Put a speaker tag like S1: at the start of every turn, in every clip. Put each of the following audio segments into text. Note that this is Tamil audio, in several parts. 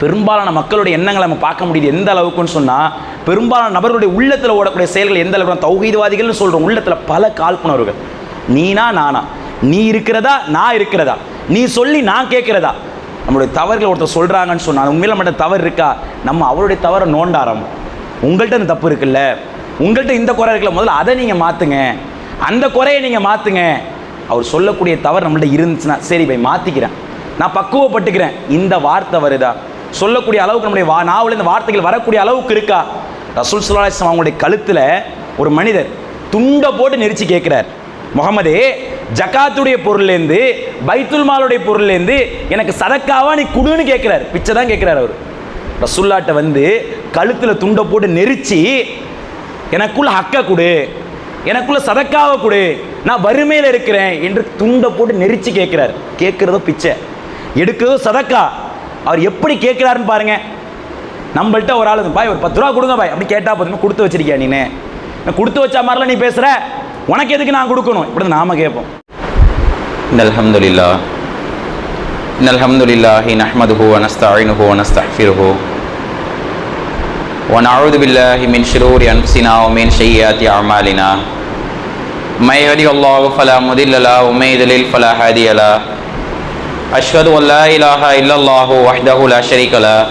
S1: பெரும்பாலான மக்களுடைய எண்ணங்களை நம்ம பார்க்க முடியுது. எந்த அளவுக்குன்னு சொன்னால் பெரும்பாலான நபர்களுடைய உள்ளத்தில் ஓடக்கூடிய செயல்கள் எந்த அளவுக்கு தௌஹீதவாதிகள்னு சொல்கிறோம் உள்ளத்தில் பல காழ்ப்புணர்வுகள். நீனா நானா? நீ இருக்கிறதா நான் இருக்கிறதா? நீ சொல்லி நான் கேட்குறதா? நம்மளுடைய தவறுகள் ஒருத்தர் சொல்கிறாங்கன்னு சொன்னால் உண்மையில் நம்மகிட்ட தவறு இருக்கா? நம்ம அவருடைய தவறை நோண்ட ஆரம்பம் உங்கள்கிட்ட இந்த தப்பு இருக்குல்ல? உங்கள்கிட்ட இந்த குறை இருக்குல்ல? முதல்ல அதை நீங்கள் மாற்றுங்க அந்த குறையை நீங்கள் மாற்றுங்க அவர் சொல்லக்கூடிய தவறு நம்மள்ட்ட இருந்துச்சுன்னா சரி போய் மாற்றிக்கிறேன் நான் பக்குவப்பட்டுக்கிறேன். இந்த வார்த்தை வருதா? சொல்லக்கூடிய அளவுக்கு நம்முடைய வா நாவல் இந்த வார்த்தைகள் வரக்கூடிய அளவுக்கு இருக்கா? ரசூல் சுல்லாஸ்லாம் அவங்களுடைய கழுத்தில் ஒரு மனிதர் துண்டை போட்டு நெரிச்சு கேட்குறார். முகமது ஜக்காத்துடைய பொருள்லேருந்து பைத்துல் மாலுடைய பொருள்லேருந்து எனக்கு சதக்காவா நீ குடுன்னு கேட்குறாரு. பிச்சை தான் கேட்குறாரு அவர். ரசுல்லாட்ட வந்து கழுத்தில் துண்டை போட்டு நெரிச்சு எனக்குள்ள ஹக்கை கொடு எனக்குள்ள சதக்காவை கொடு நான் வறுமையில் இருக்கிறேன் என்று துண்டை போட்டு நெரிச்சு கேட்குறாரு. கேட்குறதோ பிச்சை. எடுக்கிறதோ சதக்கா. அவர் எப்படி கேட்குறாருன்னு பாருங்க நம்மள்ட்ட ஒரு ஆள் பாய் ஒரு பத்து ரூபா கொடுங்க பாய் அப்படி கேட்டா போதுமே கொடுத்து வச்சிருக்கியா நீனு நான் கொடுத்து வச்ச மாதிரிலாம் நீ பேசுற உனக்கு எதுக்கு நான் கொடுக்கணும் இப்படி நாம கேட்போம்
S2: إن الحمد لله إن الحمد لله نحمده ونستعينه ونستغفره ونعوذ بالله من شرور أنفسنا ومن سيئات أعمالنا من يهده الله فلا مضل له ومن يضلل فلا هادي له أشهد أن لا إله إلا الله وحده لا شريك له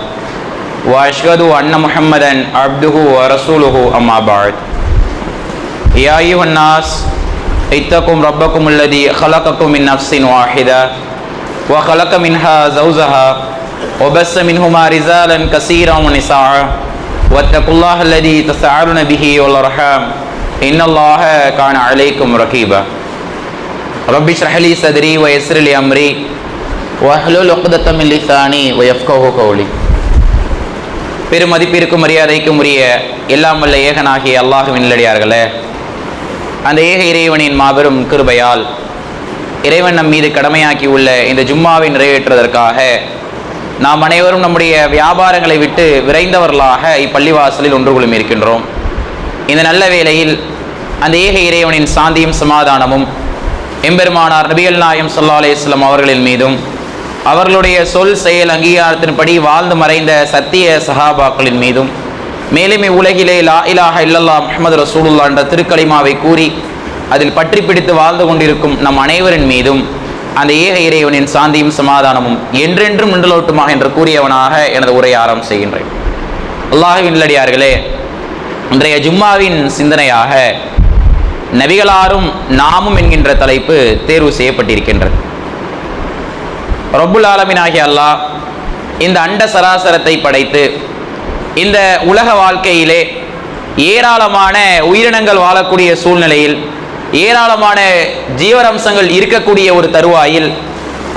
S2: وأشهد أن محمدا عبده ورسوله أما بعد. يا أيها الناس اتقوا ربكم الذي خلقكم من نفس واحدة وخلق منها زوجها وبث منهما رجالا كثيرا ونساء واتقوا الله الذي تساءلون به والأرحام. إن الله كان عليكم رقيبا. رب اشرح لي صدري ويسر لي أمري. வஹலுல் ஒக்குதத்தமில் லிசானி ஒயஃப்கோ கௌலி பெருமதிப்பிற்கும் மரியாதைக்கும் உரிய எல்லாம் வல்ல ஏகனாகிய அல்லாஹுவின் நிலடியார்களே அந்த ஏக இறைவனின் மாபெரும் கிருபையால் இறைவன் நம் மீது கடமையாக்கி உள்ள இந்த ஜும்மாவை நிறைவேற்றுவதற்காக நாம் அனைவரும் நம்முடைய வியாபாரங்களை விட்டு விரைந்தவர்களாக இப்பள்ளிவாசலில் ஒன்று குழுமி இருக்கின்றோம். இந்த நல்ல வேளையில் அந்த ஏக இறைவனின் சாந்தியும் சமாதானமும் எம்பெருமானார் நபிகள் நாயம் சொல்லா அலே அவர்களின் மீதும் அவர்களுடைய சொல் செயல் அங்கீகாரத்தின்படி வாழ்ந்து மறைந்த சத்திய சஹாபாக்களின் மீதும் மேலும் இவ்வுலகிலே லா இலாஹ இல்லல்லா முஹம்மது ரசூலுல்லா என்ற திருக்கலிமாவை கூறி அதில் பற்றி பிடித்து வாழ்ந்து கொண்டிருக்கும் நம் அனைவரின் மீதும் அந்த ஏக இறைவனின் சாந்தியும் சமாதானமும் என்றென்றும் நின்றலோட்டுமாக என்று கூறியவனாக எனது உரை ஆரம்பம் செய்கின்றேன். அல்லாஹுவின் நல்லடியார்களே இன்றைய ஜும்மாவின் சிந்தனையாக நபிகளாரும் நாமும் என்கின்ற தலைப்பு தேர்வு செய்யப்பட்டிருக்கின்றது. ரொப்புல் ஆலமினாகிய அல்லாஹ் இந்த அண்ட சராசரத்தை படைத்து இந்த உலக வாழ்க்கையிலே ஏராளமான உயிரினங்கள் வாழக்கூடிய சூழ்நிலையில் ஏராளமான ஜீவரம்சங்கள் இருக்கக்கூடிய ஒரு தருவாயில்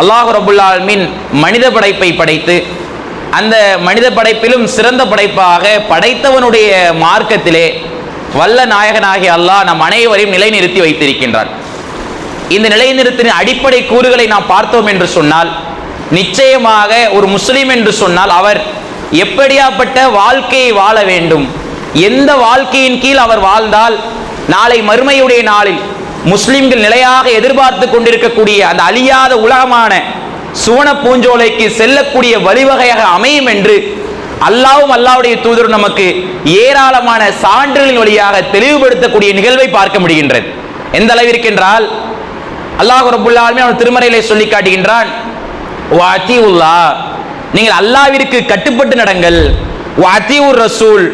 S2: அல்லாஹ் ரபுல்லாலமின் மனித படைப்பை படைத்து அந்த மனித படைப்பிலும் சிறந்த படைப்பாக படைத்தவனுடைய மார்க்கத்திலே வல்ல நாயகனாகிய அல்லாஹ் நம் அனைவரையும் நிலைநிறுத்தி வைத்திருக்கின்றான். இந்த நிலைநிறுத்தின அடிப்படை கூறுகளை நாம் பார்த்தோம் என்று சொன்னால் நிச்சயமாக ஒரு முஸ்லீம் என்று சொன்னால் அவர் எப்படியாப்பட்ட வாழ்க்கையை வாழ வேண்டும் எந்த வாழ்க்கையின் கீழ் அவர் வாழ்ந்தால் நாளை மறுமையுடைய நாளில் முஸ்லிம்கள் நிலையாக எதிர்பார்த்து கொண்டிருக்கக்கூடிய அந்த அழியாத உலகமான சுவன பூஞ்சோலைக்கு செல்லக்கூடிய வழிவகையாக அமையும் என்று அல்லாவும் அல்லாவுடைய தூதர் நமக்கு ஏராளமான சான்றுகளின் வழியாக தெளிவுபடுத்தக்கூடிய நிகழ்வை பார்க்க முடிகின்றது. எந்த அளவிற்கென்றால் அல்லாஹ் ரபுல்லாலுமே அவன் திருமறையிலே சொல்லி காட்டுகின்றான். வாத்தி உல்லா நீங்கள் அல்லாவிற்கு கட்டுப்பட்டு நடங்கள். வாத்தி உர் ரசூல்.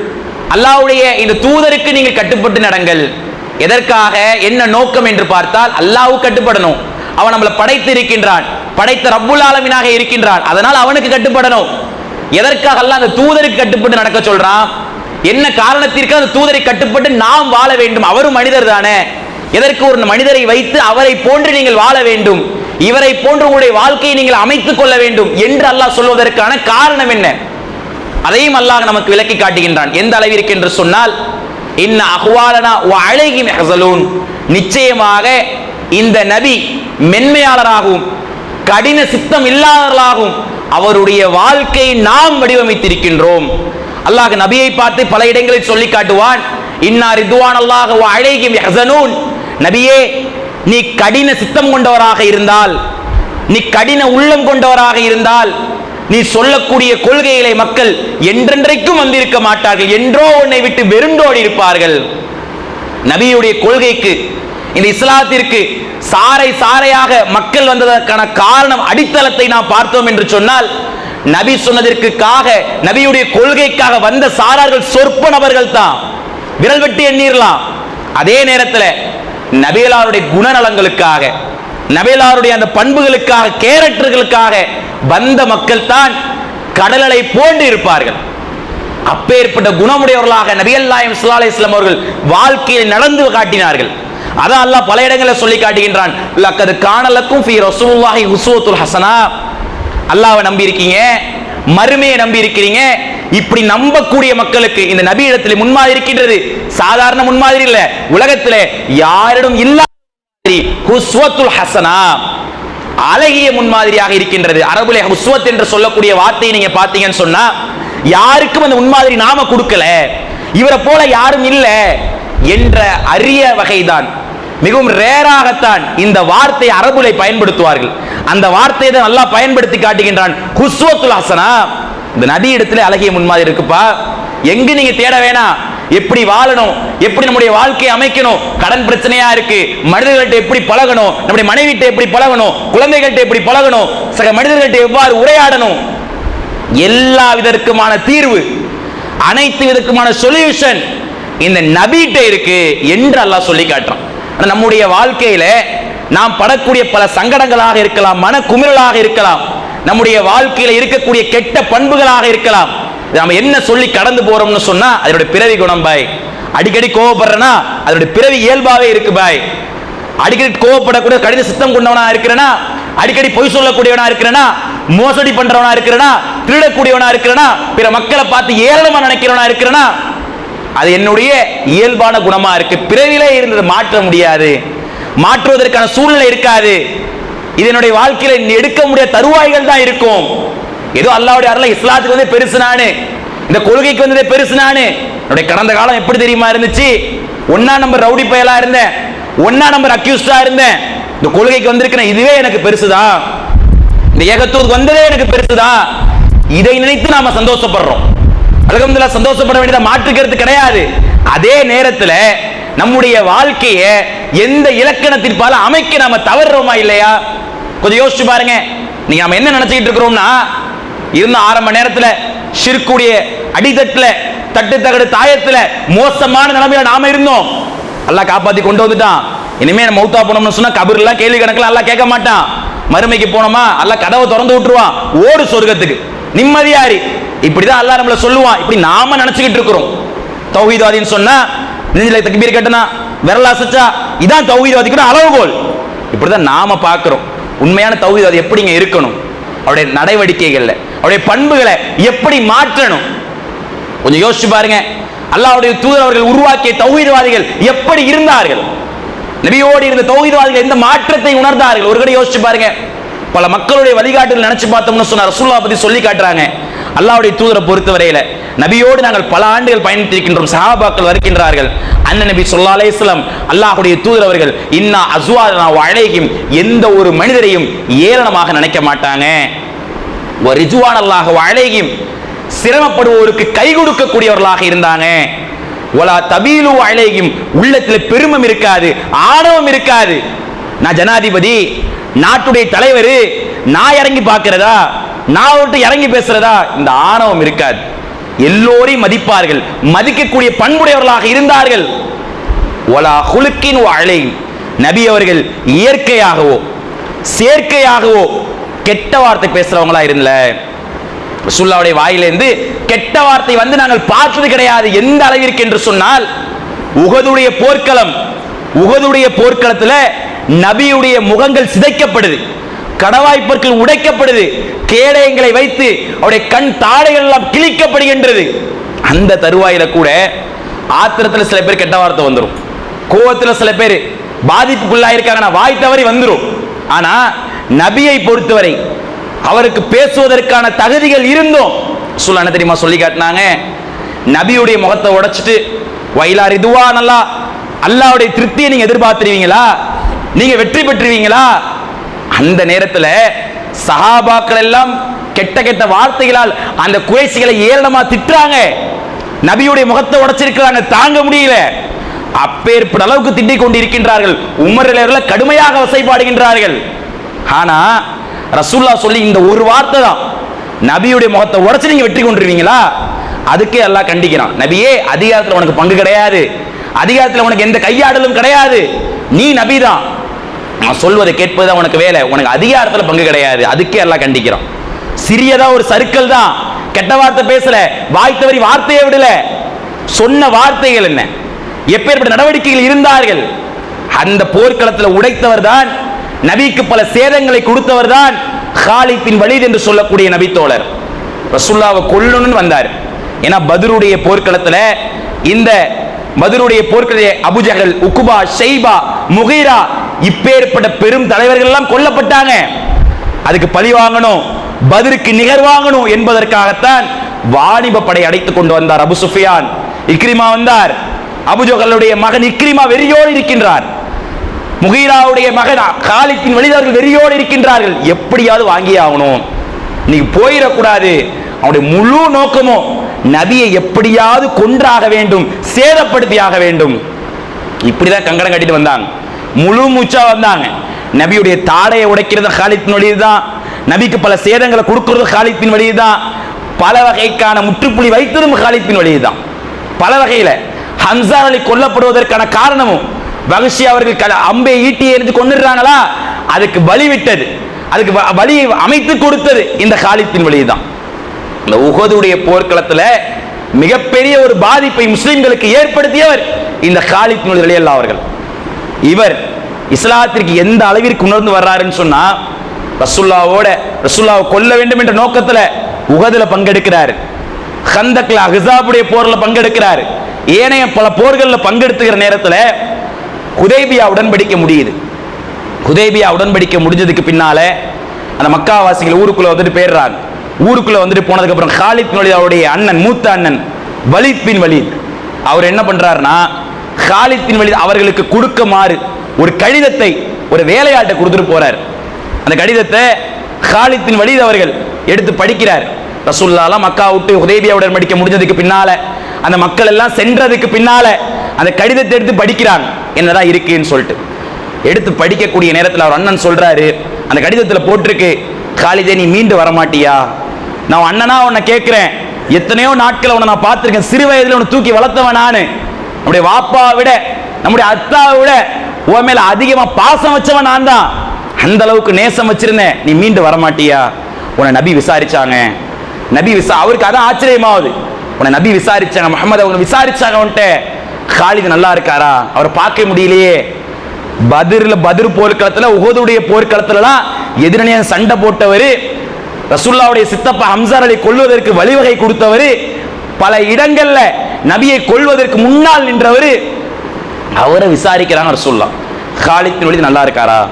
S2: அல்லாவுடைய இந்த தூதருக்கு நீங்கள் கட்டுப்பட்டு நடங்கள். எதற்காக? என்ன நோக்கம் என்று பார்த்தால் அல்லாஹ் கட்டுப்படணும். அவன் நம்மளை படைத்து இருக்கின்றான். படைத்த ரப்புல் ஆலமினாக இருக்கின்றான். அதனால் அவனுக்கு கட்டுப்படணும். எதற்காக அல்லாஹ் அந்த தூதருக்கு கட்டுப்பட்டு நடக்க சொல்றான்? என்ன காரணத்திற்கு அந்த தூதரை கட்டுப்பட்டு நாம் வாழ வேண்டும்? அவரும் மனிதர் தானே. எதற்கு ஒரு மனிதரை வைத்து அவரை போன்று நீங்கள் வாழ வேண்டும்? இவரை போன்று உங்களுடைய வாழ்க்கையை நீங்கள் அமைத்துக் கொள்ள வேண்டும் என்று அல்லாஹ் சொல்வதற்கான காரணம் என்ன? அதையும் அல்லாஹ் நமக்கு விளக்கி காட்டுகின்றான். எந்த அளவிற்கு என்று சொன்னால் இன்ன அஹ்வாலனா அழகி மெஹசலூன் நிச்சயமாக இந்த நபி மென்மையாளராகவும் கடின சித்தம் இல்லாதவர்களாகவும் அவருடைய வாழ்க்கையை நாம் வடிவமைத்திருக்கின்றோம். அல்லாஹ் நபியை பார்த்து பல இடங்களில் சொல்லி காட்டுவான் இன்னார் இதுவான் அல்லாஹ் அழகி மெஹசனூன் நபியே நீ கடின சித்தம் கொண்டவராக இருந்தால் நீ கடின உள்ளம் கொண்டவராக இருந்தால் நீ சொல்லக்கூடிய கொள்கைகளை மக்கள் என்றென்றைக்கும் வந்திருக்க மாட்டார்கள். என்றோ உன்னை விட்டு வெறுண்டோடி இருப்பார்கள். நபியுடைய கொள்கைக்கு இந்த இஸ்லாத்திற்கு சாறை சாறையாக மக்கள் வந்ததற்கான காரணம் அடித்தளத்தை நாம் பார்த்தோம் என்று சொன்னால் நபி சொன்னதற்காக நபியுடைய கொள்கைக்காக வந்த சாரார்கள் சொற்ப நபர்கள் தான் விரல் வெட்டி எண்ணிரலாம். அதே நேரத்தில் நபியலாருடைய குணநலங்களுக்காக நபியலாருடைய அந்த பண்புகளுக்காக கேரக்டர்களுக்காக வந்த மக்கள் தான் கடலலை போன்று இருப்பார்கள். அப்பேற்பட்ட குணமுடையவர்களாக நபியல்லாயம் சுல்லா ஸல்லல்லாஹு அலைஹி அவர்கள் வாழ்க்கையில் நடந்து காட்டினார்கள். அதான் அல்லாஹ் பல இடங்களில் சொல்லி காட்டுகின்றான் லக்கது காணலக்கும் ஃபி ரசூலுல்லாஹி உஸ்வத்துல் ஹசனா. அல்லாஹ்வை நம்பி இருக்கீங்க மறுமையை நம்பி இருக்கிறீங்க. இப்படி நம்பக்கூடிய மக்களுக்கு இந்த நபி இடத்துல முன்மாதிரி இருக்கின்றது. சாதாரண முன்மாதிரி இல்ல. உலகத்துல யாரிடம் இல்லாத ஹுஸ்வத்துல் ஹசனா. அழகிய முன்மாதிரியாக இருக்கின்றது. அரபுலே ஹுஸ்வத் என்று சொல்லக்கூடிய வார்த்தையை நீங்க பார்த்தீங்கன்னு சொன்னா யாருக்கும் அந்த முன்மாதிரி நாம கொடுக்கல. இவரை போல யாரும் இல்ல என்ற அரிய வகைதான். மிகவும் ரேராகத்தான் இந்த வார்த்தை அரபுலை பயன்படுத்துவார்கள். அந்த வார்த்தையை தான் நல்லா பயன்படுத்தி காட்டுகின்றான். ஹுஸ்வத்துல் ஹசனா. இந்த நபி இடத்துல அழகிய முன்மாதிரி இருக்குப்பா. எங்கு நீங்க தேட வேணாம் எப்படி வாழணும்? எப்படி நம்முடைய வாழ்க்கையை அமைக்கணும்? கடன் பிரச்சனையா இருக்கு. மனிதர்கள்ட்ட எப்படி பழகணும்? நம்முடைய மனைவிட்ட எப்படி பழகணும்? குழந்தைகள்ட்ட எப்படி பழகணும்? சக மனிதர்கள்ட்ட எவ்வாறு உரையாடணும்? எல்லா விதற்குமான தீர்வு அனைத்து விதற்குமான சொல்யூஷன் இந்த நபிட்ட இருக்கு என்று அல்லாஹ் சொல்லி காட்டுறான். நம்முடைய வாழ்க்கையில நாம் படக்கூடிய பல சங்கடங்களாக இருக்கலாம் மன குமிரலாக இருக்கலாம் நம்முடைய வாழ்க்கையில இருக்கக்கூடிய கெட்ட பண்புகளாக இருக்கலாம். நாம என்ன சொல்லி கடந்து போறோம்னு சொன்னா அதனுடைய பிறவி குணம் பாய். அடிக்கடி கோவப்படுறனா அதனுடைய பிறவி இயல்பாவே இருக்கு பாய். அடிக்கடி கோவப்படக்கூடிய கடித சித்தம் கொண்டவனா இருக்கிறனா அடிக்கடி பொய் சொல்லக்கூடியவனா இருக்கிறனா மோசடி பண்றவனா இருக்கிறனா திருடக்கூடியவனா இருக்கிறனா பிற மக்களை பார்த்து ஏளனமா நினைக்கிறவனா இருக்கிறனா அது என்னுடைய இயல்பான குணமா இருக்கு. பிறவிலே இருந்தது மாற்ற முடியாது. மாற்றுவதற்கான சூழ்நிலை இருக்காது. இது என்னுடைய வாழ்க்கையில எடுக்க முடியாத தருவாய்கள் தான் இருக்கும். ஏதோ அல்லாவுடைய அருளை இஸ்லாத்துக்கு வந்து பெருசு நானு. இந்த கொள்கைக்கு வந்ததே பெருசு நானு. என்னுடைய கடந்த காலம் எப்படி தெரியுமா இருந்துச்சு? ஒன்னா நம்பர் ரவுடி பயலா இருந்தேன். ஒன்னா நம்பர் அக்யூஸ்டா இருந்தேன். இந்த கொள்கைக்கு வந்திருக்கிறேன் இதுவே எனக்கு பெருசுதான் இந்த ஏகத்துவத்துக்கு வந்ததே எனக்கு பெருசுதான் இதை நினைத்து நாம சந்தோஷப்படுறோம். அலகம்துல்லா சந்தோஷப்பட வேண்டியத மாற்றுக்கிறது கிடையாது. அதே நேரத்துல நம்முடைய வாழ்க்கையை எந்த இலக்கணத்திற்பால அமைக்க நாம தவறுறோமா இல்லையா? கொஞ்சம் யோசிச்சு பாருங்க. நீங்க நம்ம என்ன நினைச்சுக்கிட்டு இருக்கிறோம்னா இருந்த ஆரம்ப நேரத்துல ஷிர்க்குடைய அடித்தட்டுல தட்டு தகடு தாயத்துல மோசமான நிலைமையில நாம இருந்தோம். எல்லாம் காப்பாத்தி கொண்டு வந்துட்டான். இனிமே நம்ம மௌத்தா போனோம்னு சொன்னா கபர்லாம் கேள்வி கணக்கில் எல்லாம் கேட்க மாட்டான். மறுமைக்கு போனோமா? எல்லாம் கதவை திறந்து விட்டுருவான். ஓடு சொர்க்கத்துக்கு. நிம்மதியாரி இப்படிதான் அல்லாஹ் நம்மள சொல்லுவான் இப்படி நாம நினைச்சுக்கிட்டு இருக்கிறோம். தௌஹீத்வாதின்னு சொன்னா நெஞ்சில தக்பீர் கட்டினா விரல் அசைச்சா இதான் தௌஹீத்வாதிக்கிற அளவுகோல். இப்படிதான் நாம பார்க்கிறோம். உண்மையான தௌஹீத்வாதி எப்படிங்க இருக்கணும்? அவருடைய நடவடிக்கைகள்ல அவருடைய பண்புகளை எப்படி மாற்றணும்? கொஞ்சம் யோசிச்சு பாருங்க. அல்லாவுடைய தூதர் அவர்கள் உருவாக்கிய தௌஹீத்வாதிகள் எப்படி இருந்தார்கள்? நபியோடு இருந்த தௌஹீத்வாதிகள் எந்த மாற்றத்தை உணர்ந்தார்கள்? ஒரு கடை யோசிச்சு பாருங்க. பல மக்களுடைய வழிகாட்டுகள் நினைச்சு பார்த்தோம்னு சொன்னார் ரசூல்லா பத்தி சொல்லி காட்டுறாங்க. அல்லாவுடைய தூதரை பொறுத்தவரையில நபியோடு நாங்கள் பல ஆண்டுகள் பயணித்திருக்கின்றோம் சஹாபாக்கள் வருகின்றார்கள். அண்ணன் நபி சொல்லா அலைஹிஸ்ஸலாம் அல்லாஹ்வுடைய தூதர் அவர்கள் இன்னா அசுவா அழைகும் எந்த ஒரு மனிதரையும் ஏளனமாக நினைக்க மாட்டாங்க. ஒரு ரிஜுவான் அல்லாஹ் அழைகும் சிரமப்படுவோருக்கு கை கொடுக்கக்கூடியவர்களாக இருந்தாங்க. ஒலா தபீலு அழைகும் உள்ளத்தில் பெருமம் இருக்காது ஆணவம் இருக்காது. நான் ஜனாதிபதி நாட்டுடைய தலைவர் நான் இறங்கி பார்க்கிறதா? நான் விட்டு இறங்கி பேசுறதா? இந்த ஆணவம் இருக்காது. எல்லோரையும் மதிப்பார்கள். மதிக்கக்கூடிய பண்புடையவர்களாக இருந்தார்கள். ஒலா குலுக்கின் அழை நபி அவர்கள் இயற்கையாகவோ செயற்கையாகவோ கெட்ட வார்த்தை பேசுறவங்களா இருந்தல. சுல்லாவுடைய வாயிலிருந்து கெட்ட வார்த்தை வந்து நாங்கள் பார்த்தது கிடையாது. எந்த அளவிற்கு என்று சொன்னால் உகதுடைய போர்க்களம் உகதுடைய போர்க்களத்தில் நபியுடைய முகங்கள் சிதைக்கப்படுது. கடவாய்ப்பற்கள் உடைக்கப்படுது. கேடயங்களை வைத்து அவருடைய கண் தாடைகள் எல்லாம் கிழிக்கப்படுகின்றது. அந்த தருவாயில கூட ஆத்திரத்தில் சில பேர் கெட்ட வார்த்தை வந்துடும் கோவத்தில் சில பேர் பாதிப்புக்குள்ளாயிருக்காங்கன்னா வாய் தவறி வந்துடும் ஆனா நபியை பொறுத்தவரை அவருக்கு பேசுவதற்கான தகுதிகள் இருந்தும். சொல்ல என்ன தெரியுமா சொல்லி காட்டினாங்க? நபியுடைய முகத்தை உடைச்சிட்டு வயலார் இதுவா நல்லா அல்லாவுடைய திருப்தியை நீங்க எதிர்பார்த்துருவீங்களா? நீங்க வெற்றி பெற்றுவீங்களா? அந்த நேரத்தில் சஹாபாக்கள் எல்லாம்
S1: கெட்ட கெட்ட வார்த்தைகளால் அந்த குறைசிகளை ஏளனமா திட்டுறாங்க. நபியுடைய முகத்தை உடைச்சிருக்கிறாங்க தாங்க முடியல. அப்பேற்பட்ட அளவுக்கு திட்டிக் கொண்டிருக்கின்றார்கள். உமரில் கடுமையாக வசைப்பாடுகின்றார்கள் ஆனா ரசூல்லா சொல்லி இந்த ஒரு வார்த்தை தான். நபியுடைய முகத்தை உடைச்சு நீங்க வெற்றி கொண்டிருவீங்களா? அதுக்கே எல்லாம் கண்டிக்கிறான். நபியே அதிகாரத்தில் உனக்கு பங்கு கிடையாது. அதிகாரத்தில் உனக்கு எந்த கையாடலும் கிடையாது. நீ நபிதான். நான் சொல்வதை கேட்பது உனக்கு வேலை. உனக்கு அதிகாரத்தில் பங்கு கிடையாது. அதுக்கே எல்லாம் கண்டிக்கிறோம். சிறியதா ஒரு சர்க்கிள் தான். கெட்ட வார்த்தை பேசல. வாய் தவறி வார்த்தையை விடல. சொன்ன வார்த்தைகள் என்ன? எப்பேற்பட்ட நடவடிக்கைகள் இருந்தார்கள்? அந்த போர்க்களத்தில் உடைத்தவர் தான் நபிக்கு பல சேதங்களை கொடுத்தவர் தான் ஹாலித்தின் பின் என்று சொல்லக்கூடிய நபித்தோழர். ரசுல்லாவை கொல்லணும்னு வந்தார். ஏன்னா பத்ருடைய போர்க்களத்தில் இந்த மதுருடைய போர்க்களத்தில் அபுஜகல் உக்குபா ஷைபா முகைரா இப்பேற்பட்ட பெரும் தலைவர்கள் எல்லாம் கொல்லப்பட்டாங்க. அதுக்கு பழி வாங்கணும் பதிலுக்கு நிகர் வாங்கணும் என்பதற்காகத்தான் வாணிப படை அடைத்துக் கொண்டு வந்தார் அபு சுஃபியான். இக்ரிமா வந்தார். அபுஜோகளுடைய மகன் இக்ரிமா வெறியோடு இருக்கின்றார். முகீராவுடைய மகன் காலித்தின் வெளிதவர்கள் வெறியோடு இருக்கின்றார்கள். எப்படியாவது வாங்கி ஆகணும். நீங்க போயிடக்கூடாது. அவனுடைய முழு நோக்கமும் நபியை எப்படியாவது கொன்றாக வேண்டும் சேதப்படுத்தியாக வேண்டும். இப்படிதான் கங்கணம் கட்டிட்டு வந்தாங்க. முழு மூச்சா வந்தாங்க. நபியுடைய தாடையை உடைக்கிறது ஹாலித்தின் வழியில் தான் நபிக்கு பல சேதங்களை கொடுக்கிறது ஹாலித்தின் வழியில் தான் பல வகைக்கான முற்றுப்புள்ளி வைத்ததும் ஹாலித்தின் வழியில் தான் பல வகையில ஹம்சா அலி கொல்லப்படுவதற்கான காரணமும் வகுஷி அவர்கள் க- அம்பை ஈட்டி எரிஞ்சு கொண்டுறாங்களா அதுக்கு வழி விட்டது அதுக்கு வ- வழியை அமைத்து கொடுத்தது இந்த ஹாலித்தின் வழி தான் இந்த உகதுடைய போர்க்களத்துல மிகப்பெரிய ஒரு பாதிப்பை முஸ்லிம்களுக்கு ஏற்படுத்தியவர் இந்த காலித்தின் வழியல்ல அவர்கள். இவர் இஸ்லாத்திற்கு எந்த அளவிற்கு உணர்ந்து வர்றாருன்னு சொன்னா ரசுல்லாவோட ரசுல்லாவை கொல்ல வேண்டும் என்ற நோக்கத்துல உகதுல பங்கெடுக்கிறார். ஹந்தக்ல அஹாபுடைய போர்ல பங்கெடுக்கிறார். ஏனைய பல போர்களில் பங்கெடுத்துக்கிற நேரத்தில் குதேபியா உடன்படிக்க முடியுது. குதேபியா உடன்படிக்க முடிஞ்சதுக்கு பின்னால அந்த மக்காவாசிகள் ஊருக்குள்ள வந்துட்டு போயிடுறாங்க. ஊருக்குள்ள வந்துட்டு போனதுக்கு அப்புறம் ஹாலித் அவருடைய அண்ணன் மூத்த அண்ணன் வலித் பின் வலித் அவர் என்ன பண்றாருன்னா காலித்தின் வழி அவர்களுக்கு கொடுக்குமாறு ஒரு கடிதத்தை ஒரு வேலையாட்டை கொடுத்துட்டு போறார். அந்த கடிதத்தை காலித்தின் வழி அவர்கள் எடுத்து படிக்கிறார். ரசூல்லாலாம் மக்கா விட்டு ஹுதைபியா படிக்க முடிஞ்சதுக்கு பின்னால அந்த மக்கள் எல்லாம் சென்றதுக்கு பின்னால அந்த கடிதத்தை எடுத்து படிக்கிறாங்க என்னதான் இருக்குன்னு சொல்லிட்டு. எடுத்து படிக்கக்கூடிய நேரத்தில் அவர் அண்ணன் சொல்றாரு அந்த கடிதத்தில் போட்டிருக்கு காலிதே நீ மீண்டு வர மாட்டியா நான் அண்ணனா உன்னை கேட்கிறேன். எத்தனையோ நாட்களை உன்னை நான் பார்த்துருக்கேன். சிறு வயதில் உன்னை தூக்கி வளர்த்தவன் நான். நம்முடைய வாப்பா விட நம்முடைய அத்தாவை விட உன் மேல அதிகமா பாசம் வச்சவன் நான் தான். அந்த அளவுக்கு நேசம் வச்சிருந்தேன். நீ மீண்டு வர மாட்டியா உன்னை நபி விசாரிச்சாங்க. நபி விசா அவருக்கு அதான் ஆச்சரியமாவது. உன்னை நபி விசாரிச்சாங்க முகமது அவங்க விசாரிச்சாங்க உன்ட்ட காலிது நல்லா இருக்காரா? அவரை பார்க்க முடியலையே. பதிரில் பதிர் போர்க்களத்தில் உகதுடைய போர்க்களத்துலலாம் எதிரணியை சண்டை போட்டவர் ரசுல்லாவுடைய சித்தப்பா ஹம்சார் அலி கொல்வதற்கு வழிவகை கொடுத்தவர் பல இடங்களில் நபியை கொல்வதற்கு முன்னால் நின்றவர் அவரை விசாரிக்கிறாங்க சொல்லலாம் காலித்தின் வழி நல்லா இருக்காரா?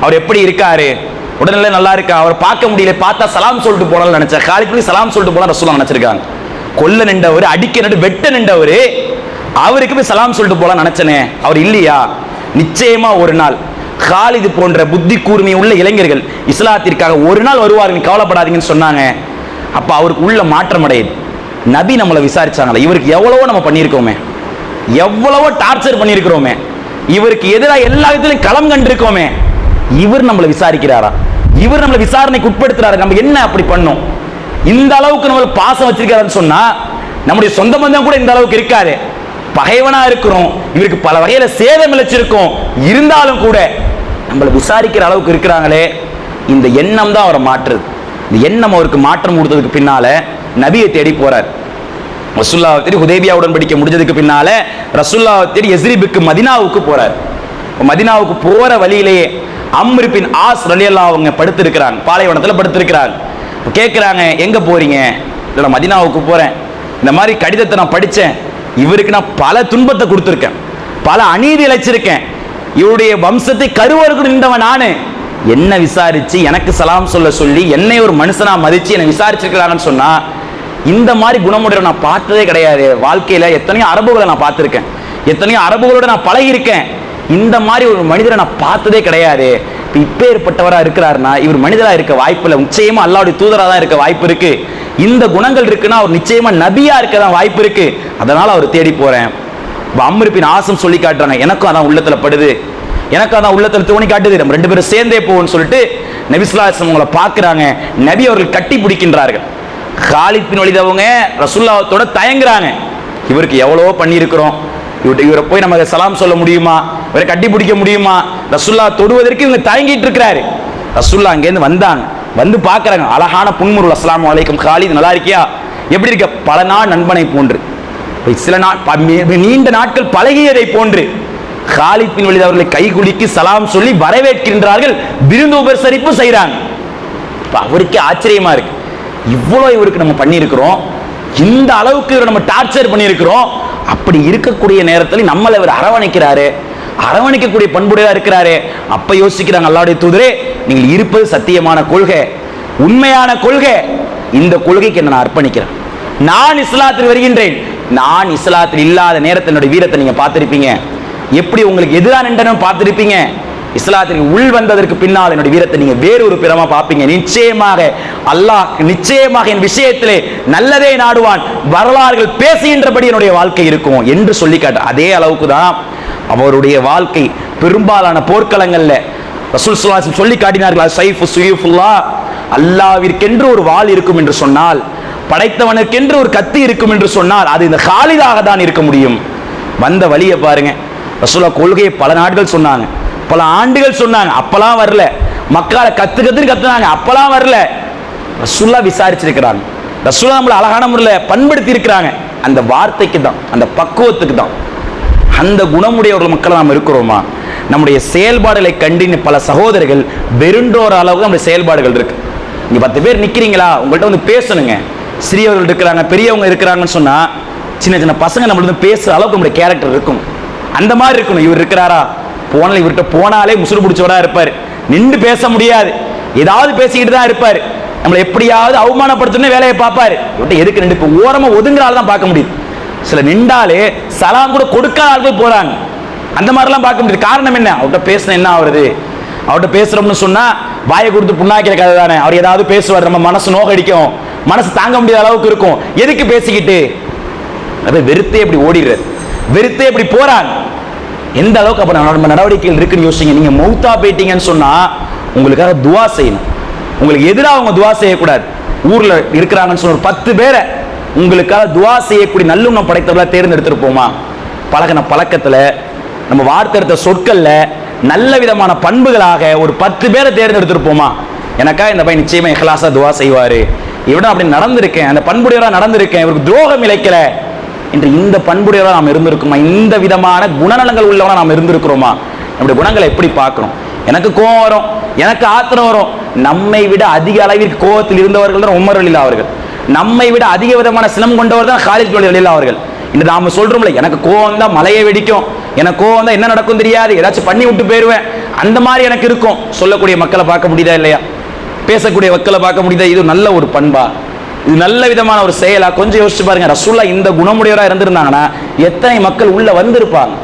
S1: அவர் எப்படி இருக்காரு? உடல்நிலை நல்லா இருக்கா? அவர் பார்க்க முடியல பார்த்தா சலாம் சொல்லிட்டு போனாலும் நினைச்சேன். காலித்தின் சலாம் சொல்லிட்டு போனா ரசூல்லா நினைச்சிருக்காங்க. கொல்ல நின்றவர் அடிக்க நின்று வெட்ட நின்றவர் அவருக்கு போய் சலாம் சொல்லிட்டு போலாம் நினைச்சனே அவர் இல்லையா? நிச்சயமா ஒரு நாள். காலிது போன்ற புத்தி கூர்மை உள்ள இளைஞர்கள் இஸ்லாத்திற்காக ஒரு நாள் வருவார்கள் நீ கவலைப்படாதீங்கன்னு சொன்னாங்க. அப்ப அவருக்கு உள்ள மாற்றம் அடையுது. நபி நம்மளை விசாரிச்சாங்களே இவருக்கு எவ்வளவோ நம்ம பண்ணியிருக்கோமே. எவ்வளவோ டார்ச்சர் பண்ணியிருக்கிறோமே. இவருக்கு எதிராக எல்லா விதத்திலும் களம் கண்டிருக்கோமே. இவர் நம்மளை விசாரிக்கிறாரா? இவர் நம்மளை விசாரணைக்கு உட்படுத்துறாரு? நம்ம என்ன அப்படி பண்ணோம்? இந்த அளவுக்கு நம்ம பாசம் வச்சிருக்காருன்னு சொன்னா நம்முடைய சொந்த பந்தம் கூட இந்த அளவுக்கு இருக்காது. பகைவனா இருக்கிறோம். இவருக்கு பல வகையில சேதம் இழைச்சிருக்கோம் இருந்தாலும் கூட நம்மளை விசாரிக்கிற அளவுக்கு இருக்கிறாங்களே இந்த எண்ணம் தான் அவரை மாற்றுது. இந்த எண்ணம் அவருக்கு மாற்றம் கொடுத்ததுக்கு பின்னால நபியை தேடி போறார். ரசுல்லாவை தேடி ஹுதேபியா உடன்படிக்கை முடிஞ்சதுக்கு பின்னால ரசுல்லாவை தேடி எஸ்ரிபுக்கு மதினாவுக்கு போறார். மதினாவுக்கு போற வழியிலேயே அம்ருபின் ஆஸ் ரலியல்லா அவங்க படுத்திருக்கிறாங்க. பாலைவனத்தில் படுத்திருக்கிறாங்க. கேட்குறாங்க எங்க போறீங்க? இல்லை நான் மதினாவுக்கு போறேன். இந்த மாதிரி கடிதத்தை நான் படித்தேன் இவருக்கு நான் பல துன்பத்தை கொடுத்துருக்கேன். பல அநீதி இழைச்சிருக்கேன். இவருடைய வம்சத்தை கருவருக்கு நின்றவன் நான். என்ன விசாரிச்சு எனக்கு சலாம் சொல்ல சொல்லி என்னை ஒரு மனுஷனா மதிச்சு என்னை விசாரிச்சிருக்கிறாங்கன்னு சொன்னா இந்த மாதிரி குணமுடைய நான் பார்த்ததே கிடையாது. வாழ்க்கையில் எத்தனையோ அரபுகளை நான் பார்த்துருக்கேன். எத்தனையோ அரபுகளோட நான் பழகியிருக்கேன். இந்த மாதிரி ஒரு மனிதரை நான் பார்த்ததே கிடையாது. இப்போ இப்பேர்ப்பட்டவராக இருக்கிறாருன்னா இவர் மனிதராக இருக்க வாய்ப்பு இல்லை. நிச்சயமாக அல்லாவுடைய தூதராக தான் இருக்க வாய்ப்பு இருக்குது இந்த குணங்கள் இருக்குன்னா அவர் நிச்சயமாக நபியாக இருக்க தான் வாய்ப்பு இருக்குது அதனால் அவர் தேடி போகிறேன் இப்ப அம்ருப்பின் ஆசம் சொல்லி காட்டுறாங்க எனக்கும் அதான் உள்ளத்தில் படுது. எனக்கும் அதான் உள்ளத்தில் தோணி காட்டுது. நம்ம ரெண்டு பேரும் சேர்ந்தே போவோம்னு சொல்லிட்டு நபிஸ்லாசம் உங்களை பார்க்குறாங்க. நபி அவர்கள் கட்டி பிடிக்கின்றார்கள். Khalid bin வலித் ரசுல்லாவத்தோட தயங்குறாங்க. இவருக்கு எவ்வளவோ பண்ணியிருக்கிறோம். இவர்கிட்ட இவரை போய் நம்ம சலாம் சொல்ல முடியுமா? இவரை கட்டி பிடிக்க முடியுமா? ரசுல்லா தொடுவதற்கு இவங்க தயங்கிட்டு இருக்கிறாரு. ரசுல்லா அங்கேருந்து வந்தாங்க. வந்து பார்க்குறாங்க. அழகான புன்முருள். அஸ்லாம் அலைக்கும். காலித் நல்லா இருக்கியா? எப்படி இருக்க? பல நாள் நண்பனை போன்று. சில நாள் நீண்ட நாட்கள் பழகியதை போன்று. காலித் பின் வலித் அவர்களை கை குலுக்கி சலாம் சொல்லி வரவேற்கின்றார்கள். விருந்து உபசரிப்பு செய்கிறாங்க இப்ப அவருக்கே ஆச்சரியமா இருக்கு. இவ்வளோ இவருக்கு நம்ம பண்ணியிருக்கிறோம். இந்த அளவுக்கு இவரை நம்ம டார்ச்சர் பண்ணியிருக்கிறோம். அப்படி இருக்கக்கூடிய நேரத்தில் நம்மளை இவர் அரவணைக்கிறாரு. அரவணைக்கக்கூடிய பண்புடையாக இருக்கிறாரு. அப்போ யோசிக்கிறாங்க அல்லாவுடைய தூதரே நீங்கள் இருப்பது சத்தியமான கொள்கை. உண்மையான கொள்கை. இந்த கொள்கைக்கு என்ன நான் அர்ப்பணிக்கிறேன். நான் இஸ்லாத்தில் வருகின்றேன். நான் இஸ்லாத்தில் இல்லாத நேரத்தில் என்னுடைய வீரத்தை நீங்கள் பார்த்துருப்பீங்க. எப்படி உங்களுக்கு எதிராக நின்றனும் பார்த்துருப்பீங்க? இஸ்லாத்திற்கு உள் வந்ததற்கு பின்னால் என்னுடைய வீரத்தை நீங்க வேறு ஒரு பிறமா பார்ப்பீங்க. நிச்சயமாக அல்லாஹ் நிச்சயமாக என் விஷயத்திலே நல்லதே நாடுவான். வரலாறுகள் பேசுகின்றபடி என்னுடைய வாழ்க்கை இருக்கும் என்று சொல்லி காட்ட அதே அளவுக்கு தான் அவருடைய வாழ்க்கை பெரும்பாலான போர்க்களங்கள்ல ரசூல் ஸல்லல்லாஹு சொல்லி காட்டினார்கள் சைஃபு சுயூஃபுல்லா அல்லாவிற்கென்று ஒரு வாள் இருக்கும் என்று சொன்னால் படைத்தவனுக்கென்று ஒரு கத்தி இருக்கும் என்று சொன்னால் அது இந்த காலிதாக தான் இருக்க முடியும். வந்த வழியை பாருங்க. ரசூலா கொள்கையை பல நாட்கள் சொன்னாங்க. பல ஆண்டுகள் சொன்னாங்க அப்பெல்லாம் வரல. மக்களை கத்து கத்துன்னு கத்துனாங்க அப்பெல்லாம் வரல. ரசூல்லா விசாரிச்சிருக்கிறாங்க. ரசூலா நம்மளை அழகான முறையில் பண்படுத்தி இருக்கிறாங்க அந்த வார்த்தைக்கு தான் அந்த பக்குவத்துக்கு தான். அந்த குணமுடைய ஒரு மக்களை நாம் இருக்கிறோமா? நம்முடைய செயல்பாடுகளை கண்டு பல சகோதரர்கள் வெறுண்டோர அளவுக்கு நம்முடைய செயல்பாடுகள் இருக்கு. இங்க பத்து பேர் நிக்கிறீங்களா? உங்கள்கிட்ட வந்து பேசணுங்க. சிறியவர்கள் இருக்கிறாங்க பெரியவங்க இருக்கிறாங்கன்னு சொன்னா சின்ன சின்ன பசங்க நம்மள்ட்ட வந்து பேசுற அளவுக்கு நம்முடைய கேரக்டர் இருக்கும். அந்த மாதிரி இருக்கணும். இவர் இருக்கிறாரா? போனால் இவர்கிட்ட போனாலே முசுறு பிடிச்சவரா இருப்பார். நின்று பேச முடியாது. ஏதாவது பேசிக்கிட்டு தான் இருப்பார். நம்மளை எப்படியாவது அவமானப்படுத்தணும் வேலையை பார்ப்பாரு. இவர்கிட்ட எதுக்கு நின்று இப்போ ஓரமாக ஒதுங்குற ஆள் தான் பார்க்க முடியுது. சில நின்றாலே சலாம் கூட கொடுக்காத ஆட்கள் போகிறாங்க அந்த மாதிரிலாம் பார்க்க முடியுது. காரணம் என்ன? அவர்கிட்ட பேசின என்ன ஆகுறது? அவர்கிட்ட பேசுகிறோம்னு சொன்னால் வாயை கொடுத்து புண்ணாக்கிற கதை தானே. அவர் ஏதாவது பேசுவார். நம்ம மனசு நோகடிக்கும். மனசு தாங்க முடியாத அளவுக்கு இருக்கும். எதுக்கு பேசிக்கிட்டு? அப்படியே வெறுத்தே இப்படி ஓடிடுறது வெறுத்தே இப்படி போறாங்க எந்த அளவுக்கு அப்போ நம்ம நடவடிக்கைகள் இருக்குன்னு யோசிங்க. நீங்கள் மௌத்தா போயிட்டீங்கன்னு சொன்னால் உங்களுக்காக துவா செய்யணும். உங்களுக்கு எதிராக அவங்க துவா செய்யக்கூடாது. ஊரில் இருக்கிறாங்கன்னு சொன்ன ஒரு பத்து பேரை உங்களுக்காக துவா செய்யக்கூடிய நல்லுண்ணம் படைத்தவர்களாக தேர்ந்தெடுத்திருப்போமா? பழகின பழக்கத்தில் நம்ம வார்த்தெடுத்த சொற்களில் நல்ல விதமான பண்புகளாக ஒரு பத்து பேரை தேர்ந்தெடுத்திருப்போமா? எனக்கா இந்த பையன் நிச்சயமாக இஹ்லாஸா துவா செய்வார். இவட அப்படி நடந்திருக்கேன். அந்த பண்புடையவராக நடந்திருக்கேன். இவருக்கு துரோகம் இழைக்கலை. என்று இந்த பண்புடையவரா நாம் இருந்திருக்குமா? இந்த விதமான குணநலங்கள் உள்ளவனா நாம் இருந்திருக்கிறோமா? நம்முடைய குணங்களை எப்படி பார்க்கணும்? எனக்கு கோபம் வரும் எனக்கு ஆத்திரம் வரும். நம்மை விட அதிக அளவிற்கு கோபத்தில் இருந்தவர்கள் தான் உமர் அலிலா அவர்கள். நம்மை விட அதிக விதமான சினம் கொண்டவர் தான் ஹாலித் அலிலா அவர்கள். இன்று நாம சொல்றோம்ல எனக்கு கோவம் தான் மலையை வெடிக்கும். எனக்கு கோவம் தான் என்ன நடக்கும் தெரியாது? ஏதாச்சும் பண்ணி விட்டு போயிருவேன். அந்த மாதிரி எனக்கு இருக்கும். சொல்லக்கூடிய மக்களை பார்க்க முடியுதா இல்லையா? பேசக்கூடிய மக்களை பார்க்க முடியுதா? இது நல்ல ஒரு பண்பா. இது நல்ல விதமான ஒரு செயலா? கொஞ்சம் யோசிச்சு பாருங்க. ரசூல்லா இந்த குணமுடையவராக இருந்திருந்தாங்கன்னா எத்தனை மக்கள் உள்ள வந்திருப்பாங்க?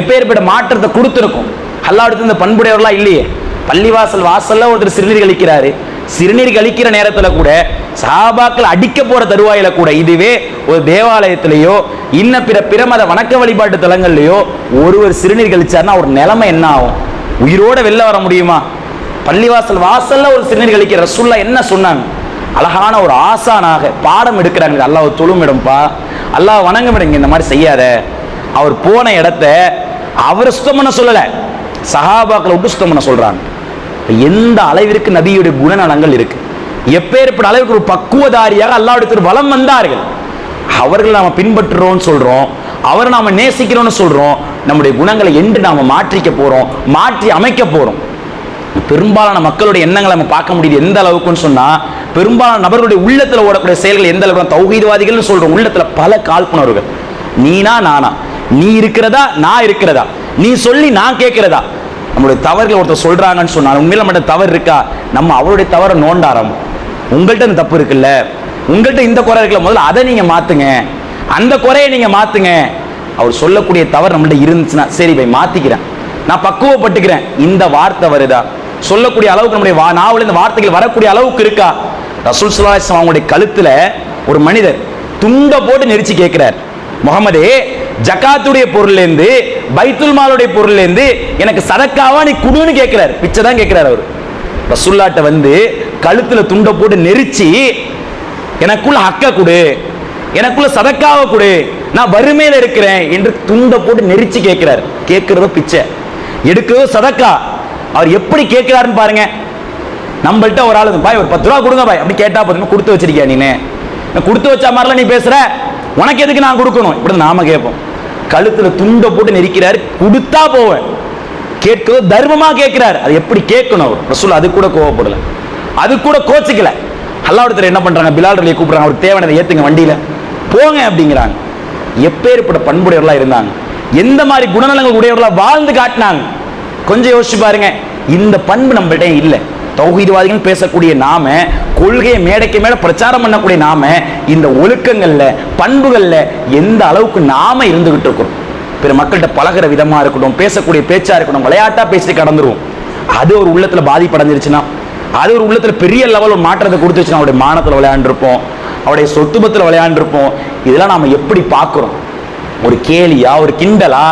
S1: எப்பேற்பட்ட மாற்றத்தை கொடுத்துருக்கும்? அல்லாவிடத்து இந்த பண்புடையவர்களா இல்லையே. பள்ளிவாசல் வாசல்ல ஒருத்தர் சிறுநீர் கழிக்கிறாரு. சிறுநீர் கழிக்கிற நேரத்துல கூட சாபாக்கள் அடிக்க போற தருவாயில கூட இதுவே ஒரு தேவாலயத்திலேயோ இன்ன பிற பிரமத வணக்க வழிபாட்டு தலங்கள்லயோ ஒருவர் சிறுநீர் கழிச்சாருன்னா ஒரு நிலைமை என்ன ஆகும்? உயிரோட வெளில வர முடியுமா? பள்ளிவாசல் வாசல்ல ஒரு சிறுநீர் கழிக்கிற ரசூல்லா என்ன சொன்னாங்க? அழகான ஒரு ஆசானாக பாடம் எடுக்கிறாங்க அல்லாஹ் தொழுமிடும்பா அல்லாஹ் வணங்கமிடுங்க இந்த மாதிரி செய்யாத. அவர் போன இடத்த அவர் சுத்தம் பண்ண சொல்லலை. சஹாபாக்களை விட்டு சுத்தம் பண்ண சொல்கிறாங்க எந்த அளவிற்கு நபியுடைய குணநலங்கள் இருக்கு? எப்பேற்பட்ட அளவுக்கு ஒரு பக்குவதாரியாக அல்லாவுடைய வளம் வந்தார்கள். அவர்கள் நாம் பின்பற்றுறோம்னு சொல்றோம். அவரை நாம் நேசிக்கிறோம்னு சொல்றோம். நம்முடைய குணங்களை என்று நாம் மாற்றிக்க போறோம். மாற்றி அமைக்க போறோம். பெரும்பாலான மக்களுடைய எண்ணங்களை நம்ம பார்க்க முடியுது. எந்த அளவுக்குன்னு சொன்னா பெரும்பாலான நபர்களுடைய உள்ளத்துல ஓடக்கூடிய செயல்கள் எந்த அளவுக்கு தௌஹீதவாதிகள்னு சொல்றோம் உள்ளத்துல பல காழ்ப்புணர்வுகள். நீனா நானா? நீ இருக்கிறதா நான் இருக்கிறதா? நீ சொல்லி நான் கேட்கிறதா? நம்மளுடைய தவறுகள் ஒருத்தர் சொல்றாங்கன்னு சொன்னா உண்மையில மட்டும் தவறு இருக்கா? நம்ம அவருடைய தவறை நோண்ட ஆரம்பம். உங்கள்கிட்ட இந்த தப்பு இருக்குல்ல? உங்கள்கிட்ட இந்த குறை இருக்குல்ல? முதல்ல அதை நீங்க மாத்துங்க. அந்த குறையை நீங்க மாத்துங்க. அவர் சொல்லக்கூடிய தவறு நம்மள்ட்ட இருந்துச்சுன்னா சரி போய் மாத்திக்கிறேன். நான் பக்குவப்பட்டுக்கிறேன். இந்த வார்த்தை வருதா? சொல்லக்கூடிய அளவுக்கு நம்முடைய வா நாவல் இந்த வார்த்தைகள் வரக்கூடிய அளவுக்கு இருக்கா? ரசூல் சுல்லாஸ்லாம் அவங்களுடைய கழுத்துல ஒரு மனிதர் துண்டை போட்டு நெரிச்சு கேட்கிறார். முகமதே ஜகாத்துடைய பொருள்லேருந்து பைத்துல் மாலுடைய பொருள்லேருந்து எனக்கு சதக்காவா நீ குடுன்னு கேட்கிறார். பிச்சை தான் கேட்கிறார் அவர். ரசுல்லாட்ட வந்து கழுத்துல துண்டை போட்டு நெரிச்சு எனக்குள்ள ஹக்க கொடு எனக்குள்ள சதக்காவை கொடு நான் வறுமையில் இருக்கிறேன் என்று துண்டை போட்டு நெரிச்சு கேட்கிறார். கேட்கிறதோ பிச்சை. எடுக்கிறதோ சதக்கா. அவர் எப்படி கேட்கிறாருன்னு பாருங்க. நம்மள்ட்ட ஒரு ஆளு பாய் ஒரு பத்து ரூபா கொடுங்க பாய். அப்படி கேட்டா போதுமே கொடுத்து வச்சிருக்கியா நீ கொடுத்து வச்ச மாதிரிலாம் நீ பேசுற? உனக்கு எதுக்கு நான் கொடுக்கணும்? இப்படி நாம கேட்போம். கழுத்துல துண்டை போட்டு நெரிக்கிறாரு கொடுத்தா போவேன். கேட்கிறது தர்மமா கேட்கிறாரு. அது எப்படி கேட்கணும் அவர்? ரசூல் அது கூட கோவப்படல. அது கூட கோச்சிக்கல. அல்லாவிடத்தில் என்ன பண்றாங்க? பிலால் ரலியை கூப்பிடுறாங்க. அவர் தேவையானதை ஏத்துங்க வண்டியில. போங்க அப்படிங்கிறாங்க. எப்பேற்பட்ட பண்புடையவர்களா இருந்தாங்க. எந்த மாதிரி குணநலங்கள் உடையவர்களா வாழ்ந்து காட்டினாங்க. கொஞ்சம் யோசிச்சு பாருங்க. இந்த பண்பு நம்மள்ட்ட இல்லை. தௌஹீத்வாதிகள் பேசக்கூடிய நாம கொள்கையை மேடைக்கு மேல பிரச்சாரம் பண்ணக்கூடிய நாம இந்த ஒழுக்கங்கள்ல பண்புகள்ல எந்த அளவுக்கு நாம இருந்துகிட்டு இருக்கிறோம் பிற மக்கள்கிட்ட பழகுற விதமா இருக்கட்டும் பேசக்கூடிய பேச்சா இருக்கட்டும் விளையாட்டா பேசிட்டு கடந்துருவோம். அது ஒரு உள்ளத்துல பாதிப்படைஞ்சிருச்சுன்னா அது ஒரு உள்ளத்துல பெரிய லெவல் ஒரு மாற்றத்தை கொடுத்துச்சுன்னா அவருடைய மானத்துல விளையாண்டுருப்போம் அவருடைய சொத்துபத்துல விளையாண்டுருப்போம். இதெல்லாம் நாம எப்படி பார்க்குறோம்? ஒரு கேலியா ஒரு கிண்டலா?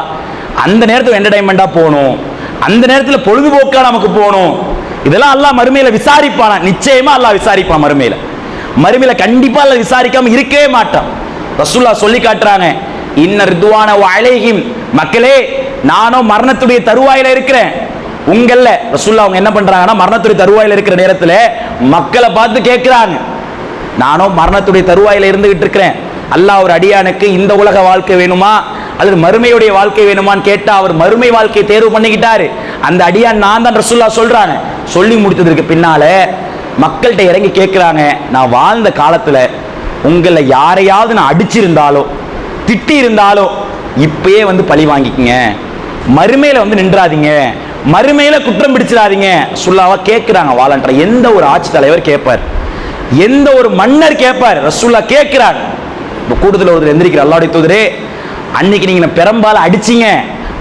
S1: அந்த நேரத்துல என்டர்டைன்மெண்டா போகணும். அந்த நேரத்தில் பொழுதுபோக்காக நமக்கு போகணும். இதெல்லாம் அல்லாஹ் மறுமையில் விசாரிப்பானா? நிச்சயமாக அல்லாஹ் விசாரிப்பான் மறுமையில். மறுமையில் கண்டிப்பாக அல்ல விசாரிக்காம இருக்கவே மாட்டான். ரசுல்லா சொல்லி காட்டுறாங்க இன்ன ரிதுவான அலைஹிம். மக்களே நானும் மரணத்துடைய தருவாயில இருக்கிறேன். உங்கள்ல ரசுல்லா அவங்க என்ன பண்றாங்கன்னா மரணத்துடைய தருவாயில இருக்கிற நேரத்தில் மக்களை பார்த்து கேட்கிறாங்க. நானும் மரணத்துடைய தருவாயில இருந்துகிட்டு இருக்கிறேன். அல்லாஹ் ஒரு அடியானுக்கு இந்த உலக வாழ்க்கை வேணுமா? அல்லது மறுமையுடைய வாழ்க்கை வேணுமான்னு கேட்டால் அவர் மறுமை வாழ்க்கையை தேர்வு பண்ணிக்கிட்டாரு. அந்த அடியான் நான் தான் ரசுல்லா சொல்கிறாங்க சொல்லி முடித்ததற்கு பின்னால மக்கள்கிட்ட இறங்கி கேட்குறாங்க நான் வாழ்ந்த காலத்தில் உங்களை யாரையாவது நான் அடிச்சிருந்தாலோ திட்டி இருந்தாலோ இப்பயே வந்து பழி வாங்கிக்கங்க. மறுமையில் வந்து நின்றாதீங்க. மறுமையில குற்றம் பிடிச்சிடாதீங்க. சுல்லாவா கேட்குறாங்க வாலண்டர். எந்த ஒரு ஆட்சி தலைவர் கேட்பார் எந்த ஒரு மன்னர் கேட்பார் ரசுல்லா கேட்கிறார் இப்போ கூடுதல் ஒருத்தர் எந்திரிக்கிற அல்லாடி தூதரே அன்னைக்கு நீங்க என்னை அடிச்சீங்க?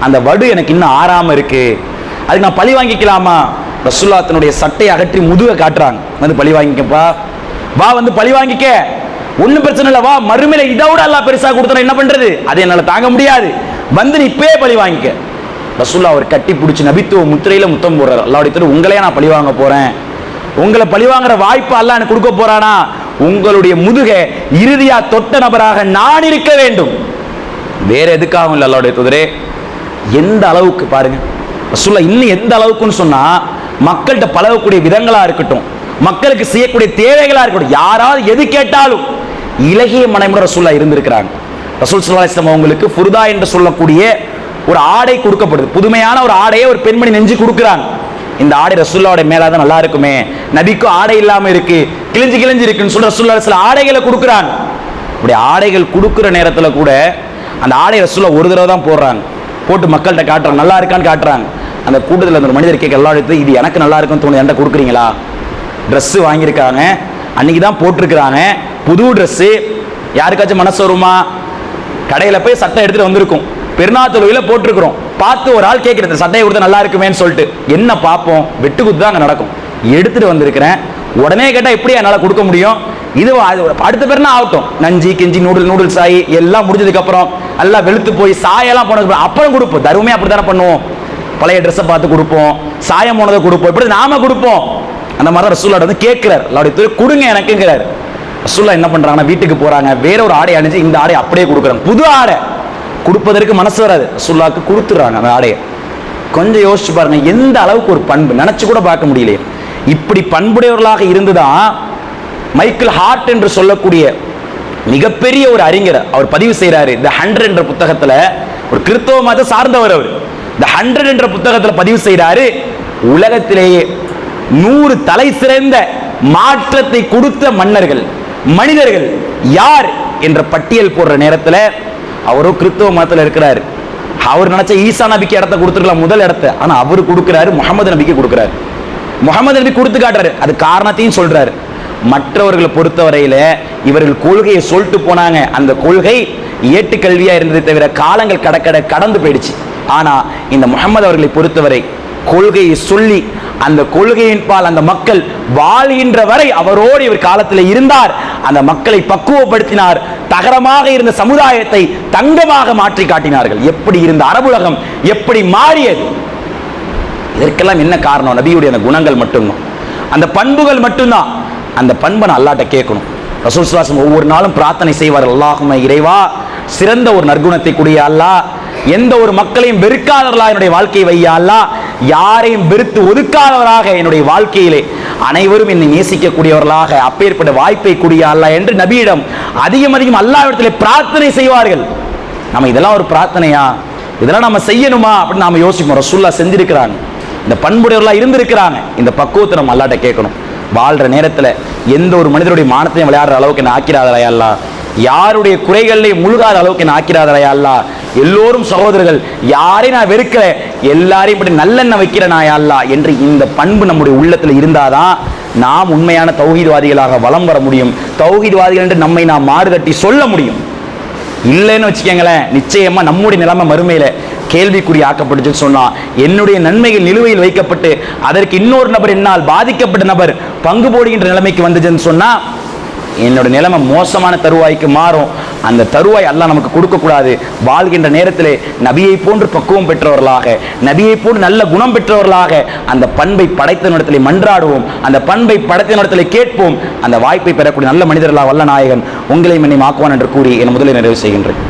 S1: அந்த வடு எனக்கு இன்னும் ஆறாம இருக்கு. அதுக்கு நான் பழி வாங்கிக்கலாமா? ரசுல்லா தன்னுடைய சட்டையை அகற்றி முதுக காட்டுறாங்க. வந்து பழி வாங்கிக்கப்பா வா. வந்து பழி வாங்கிக்க. ஒன்றும் பிரச்சனை இல்லை வா. மறுமையில இதை விட எல்லாம் பெருசா கொடுத்தா என்ன பண்றது? அதை என்னால தாங்க முடியாது. வந்து நீ இப்பயே பழி வாங்கிக்க. ரசுல்லா அவர் கட்டி பிடிச்சி நபித்துவ முத்திரையில முத்தம் போடுறாரு. அல்லாவுடைய திரு உங்களையே நான் பழி வாங்க போறேன். உங்களை பழி வாங்குற வாய்ப்பு அல்ல எனக்கு கொடுக்க போறானா? உங்களுடைய முதுக இறுதியா தொட்ட நபராக நான் இருக்க வேண்டும். வேற எதுக்காகவும் இல்லை அல்லாவுடைய தூதரே? எந்த அளவுக்கு பாருங்க. ரசூல்லா இன்னும் எந்த அளவுக்குன்னு சொன்னா மக்கள்கிட்ட பழகக்கூடிய விதங்களா இருக்கட்டும் மக்களுக்கு செய்யக்கூடிய தேவைகளா இருக்கட்டும் யாராவது எது கேட்டாலும் இலகிய மனைமுறை ரசூல்லா இருந்திருக்கிறாங்க. ரசூல் ஸல்லல்லாஹு அலைஹி அவங்களுக்கு புருதா என்று சொல்லக்கூடிய ஒரு ஆடை கொடுக்கப்படுது. புதுமையான ஒரு ஆடையை ஒரு பெண்மணி நெஞ்சு கொடுக்குறாங்க. இந்த ஆடை ரசூல்லாவுடைய மேலே தான் நல்லா இருக்குமே. நபிக்கும் ஆடை இல்லாமல் இருக்கு கிழிஞ்சு கிழிஞ்சு இருக்குன்னு சொல்லி ரசூல்லா சில ஆடைகளை கொடுக்குறாங்க. இப்படி ஆடைகள் கொடுக்குற நேரத்தில் கூட அந்த ஆடை ரசூலை ஒரு தடவை தான் போடுறாங்க. போட்டு மக்கள்கிட்ட காட்டுறாங்க. நல்லா இருக்கான்னு காட்டுறாங்க. அந்த கூட்டத்தில் அந்த ஒரு மனிதர் கேட்க எல்லா இடத்துல இது எனக்கு நல்லா இருக்குன்னு தோணுது. என்கிட்ட கொடுக்குறீங்களா? ட்ரெஸ்ஸு வாங்கியிருக்காங்க. அன்னைக்கு தான் போட்டிருக்கிறாங்க. புது ட்ரெஸ்ஸு யாருக்காச்சும் மனசு வருமா? கடையில் போய் சட்டை எடுத்துகிட்டு வந்திருக்கும். பெருநாள் தொழுகையில் போட்டிருக்கிறோம். பார்த்து ஒரு ஆள் கேட்குறது சட்டையை கொடுத்தா நல்லா இருக்குமேன்னு சொல்லிட்டு. என்ன பார்ப்போம்? வெட்டு குத்து தான் அங்கே நடக்கும். எடுத்துட்டு வந்திருக்கிறேன். உடனே கேட்டால் எப்படி என்னால் கொடுக்க முடியும்? இது அது அடுத்த பேர்னா ஆகட்டும். நஞ்சி கிஞ்சி நூடுல் நூடுல்ஸ் ஆகி எல்லாம் முடிஞ்சதுக்கப்புறம் எல்லாம் வெளுத்து போய் சாயெல்லாம் போனதுக்கு அப்புறம் கொடுப்போம். தருமே அப்படி தானே பண்ணுவோம். பழைய ட்ரெஸ்ஸை பார்த்து கொடுப்போம். சாயம் போனதை கொடுப்போம். இப்படி நாம கொடுப்போம். அந்த மாதிரி தான் வந்து கேட்கிறார். அல்லாவுடைய துறை கொடுங்க எனக்குங்கிறார். ரசூல்லா என்ன பண்ணுறாங்கன்னா வீட்டுக்கு போகிறாங்க வேற ஒரு ஆடை அணிஞ்சு இந்த ஆடை அப்படியே கொடுக்குறாங்க. புது ஆடை. கொடுப்பதற்கு மனசு வராது. ரசூல்லாக்கு கொடுத்துட்றாங்க அந்த ஆடையை. கொஞ்சம் யோசிச்சு பாருங்க எந்த அளவுக்கு ஒரு பண்பு? நினச்சி கூட பார்க்க முடியலையே. இப்படி பண்புடையவர்களாக இருந்துதான் மைக்கேல் ஹார்ட் என்று சொல்லக்கூடிய மிகப்பெரிய ஒரு அறிஞர் அவர் பதிவு செய்கிறாரு இந்த ஹண்ட்ரட் என்ற புத்தகத்தில் ஒரு கிறிஸ்தவ மத சார்ந்தவர் அவர். இந்த ஹண்ட்ரட் என்ற புத்தகத்தில் பதிவு செய்கிறாரு உலகத்திலேயே நூறு தலை சிறந்த மாற்றத்தை கொடுத்த மன்னர்கள் மனிதர்கள் யார் என்ற பட்டியல் போடுற நேரத்தில் அவரும் கிறிஸ்தவ மதத்தில் இருக்கிறாரு. அவர் நினைச்ச ஈசா நபிக்கு இடத்த கொடுத்துருக்கலாம் முதல் இடத்த. ஆனால் அவர் கொடுக்குறாரு முகமது நபிக்கு கொடுக்குறாரு. முகமது நபி கொடுத்து காட்டுறாரு. அது காரணத்தையும் சொல்றாரு. மற்றவர்களை பொறுத்தவரையில இவர்கள் கொள்கையை சொல்லிட்டு போனாங்க. அந்த கொள்கை ஏட்டுக்கல்வியாக இருந்ததை தவிர காலங்கள் கடக்கட கடந்து போயிடுச்சு. ஆனால் இந்த முகமது அவர்களை பொறுத்தவரை கொள்கையை சொல்லி அந்த கொள்கையின் பால் அந்த மக்கள் வாழ்கின்ற வரை அவரோடு இவர் காலத்தில் இருந்தார். அந்த மக்களை பக்குவப்படுத்தினார். தகரமாக இருந்த சமுதாயத்தை தங்கமாக மாற்றி காட்டினார்கள். எப்படி இருந்த அரபுலகம் எப்படி மாறியது? இதற்கெல்லாம் என்ன காரணம்? நபியுடைய அந்த குணங்கள் மட்டும்தான். அந்த பண்புகள் மட்டும்தான். அந்த பண்பை நான் அல்லாட்ட கேட்கணும். ரசூல் சுவாசம் ஒவ்வொரு நாளும் பிரார்த்தனை செய்வார். அல்லாஹுமே இறைவா சிறந்த ஒரு நற்குணத்தை கூடிய அல்லா எந்த ஒரு மக்களையும் வெறுக்காதவர்களா என்னுடைய வாழ்க்கையை வையா யாரையும் வெறுத்து ஒதுக்காதவராக என்னுடைய வாழ்க்கையிலே அனைவரும் என்னை நேசிக்கக்கூடியவர்களாக அப்பேற்பட்ட வாய்ப்பை கூடிய அல்ல என்று நபியிடம் அதிகம் அதிகம் அல்லாவிடத்தில் பிரார்த்தனை செய்வார்கள். நம்ம இதெல்லாம் ஒரு பிரார்த்தனையா? இதெல்லாம் நம்ம செய்யணுமா? அப்படின்னு நாம யோசிப்போம். ரசூல்லா செஞ்சிருக்கிறாங்க இந்த பண்புடையவர்களா இருந்திருக்கிறாங்க இந்த பக்குவத்தை நம்ம அல்லாட்ட கேட்கணும். வாழ்கிற நேரத்தில் எந்த ஒரு மனிதருடைய மானத்தையும் விளையாடுற அளவுக்கு என்ன ஆக்கிறாதரையா அல்லா? யாருடைய குறைகளையும் முழுகாத அளவுக்கு என்ன ஆக்கிறாதரையா அல்லா? எல்லோரும் சகோதரர்கள் யாரையும் நான் வெறுக்கல? எல்லாரையும் இப்படி நல்லெண்ண வைக்கிறனாயா அல்லா? என்று இந்த பண்பு நம்முடைய உள்ளத்தில் இருந்தாதான் நாம் உண்மையான தௌஹீத்வாதிகளாக வலம் வர முடியும். தௌஹீத்வாதிகள் என்று நம்மை நாம் மாறுதட்டி சொல்ல முடியும். இல்லைன்னு வச்சுக்கோங்களேன் நிச்சயமா நம்முடைய நிலைமை மறுமையில் கேள்விக்குறி ஆக்கப்பட்டுச்சுன்னு சொன்னா என்னுடைய நன்மைகள் நிலுவையில் வைக்கப்பட்டு அதற்கு இன்னொரு நபர் என்னால் பாதிக்கப்பட்ட நபர் பங்கு போடுகின்ற நிலைமைக்கு வந்துச்சுன்னு சொன்னா என்னோட நிலைமை மோசமான தருவாய்க்கு மாறும். அந்த தருவாய் அல்லா நமக்கு கொடுக்கக்கூடாது. வாழ்கின்ற நேரத்திலே நபியை போன்று பக்குவம் பெற்றவர்களாக நபியை போன்று நல்ல குணம் பெற்றவர்களாக அந்த பண்பை படைத்த இடத்திலே மன்றாடுவோம். அந்த பண்பை படைத்த இடத்திலே கேட்போம். அந்த வாய்ப்பை பெறக்கூடிய நல்ல மனிதர்களாக வல்ல நாயகன் உங்களை மன்னி மாக்குவான் என்று கூறி என் முதலில் நிறைவு செய்கின்றேன்.